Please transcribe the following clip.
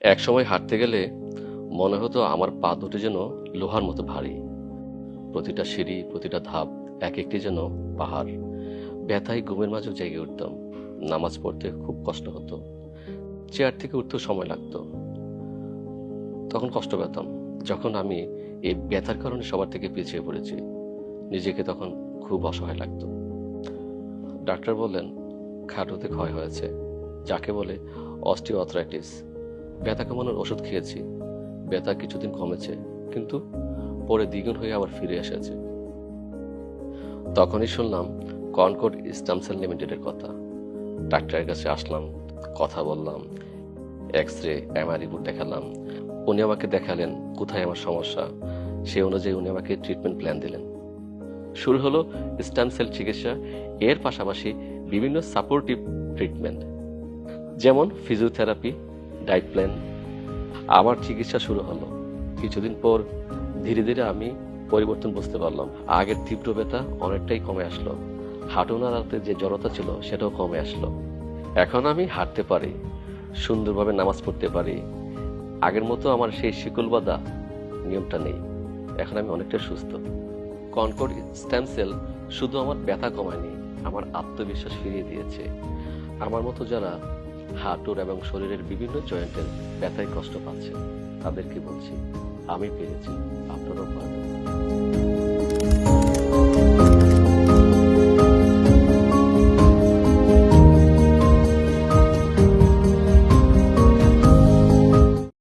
এক সময় হাঁটতে গেলে মনে হতো আমার পা দুটি যেন লোহার মতো ভারী। প্রতিটা সিঁড়ি, প্রতিটা ধাপ এক একটি যেন পাহাড়। ব্যথায় ঘুমের মাঝেও জেগে উঠতাম। নামাজ পড়তে খুব কষ্ট হতো। চেয়ার থেকে উঠতেও সময় লাগতো। তখন কষ্ট পেতাম। যখন আমি এই ব্যথার কারণে সবার থেকে পিছিয়ে পড়েছি, নিজেকে তখন খুব অসহায় লাগতো। ডাক্তার বললেন, খাটুতে ক্ষয় হয়েছে। যাকে বলে অস্টিওআর্থ্রাইটিস। ব্যথা কমানোর ওষুধ খেয়েছি। ব্যথা কিছুদিন কমেছে, কিন্তু পরে দ্বিগুণ হয়ে আবার ফিরে এসেছে। তখনই শুনলাম কনকোড স্টামসেল লিমিটেডের কথা। ডাক্তারের কাছে আসলাম, কথা বললাম এক্স রে এমআর রিপোর্ট দেখালাম। উনি আমাকে দেখালেন কোথায় আমার সমস্যা সেই অনুযায়ী উনি আমাকে ট্রিটমেন্ট প্ল্যান দিলেন। শুরু হলো স্টেম সেল চিকিৎসা, এর পাশাপাশি বিভিন্ন সাপোর্টিভ ট্রিটমেন্ট, যেমন ফিজিওথেরাপি ডায়েট প্ল্যান। আমার চিকিৎসা শুরু হলো। কিছুদিন পর ধীরে ধীরে আমি পরিবর্তন বুঝতে পারলাম। আগের তীব্র ব্যথা অনেকটাই কমে আসলো। হাঁটু নাড়াতে যে জড়তা ছিল, সেটাও কমে আসলো। এখন আমি হাঁটতে পারি, সুন্দরভাবে নামাজ পড়তে পারি। আগের মতো আমার সেই শিকল বাঁধা নিয়মটা নেই। এখন আমি অনেকটা সুস্থ। কনকর্ড স্টেম সেল শুধু আমার ব্যথা কমায়নি, আমার আত্মবিশ্বাস ফিরিয়ে দিয়েছে। আমার মতো যারা হাঁটুর এবং শরীরের বিভিন্ন জয়েন্টের ব্যথায় কষ্ট পাচ্ছেন তাদেরকে বলছি আমি পেরেছি আপনারাও পারেন।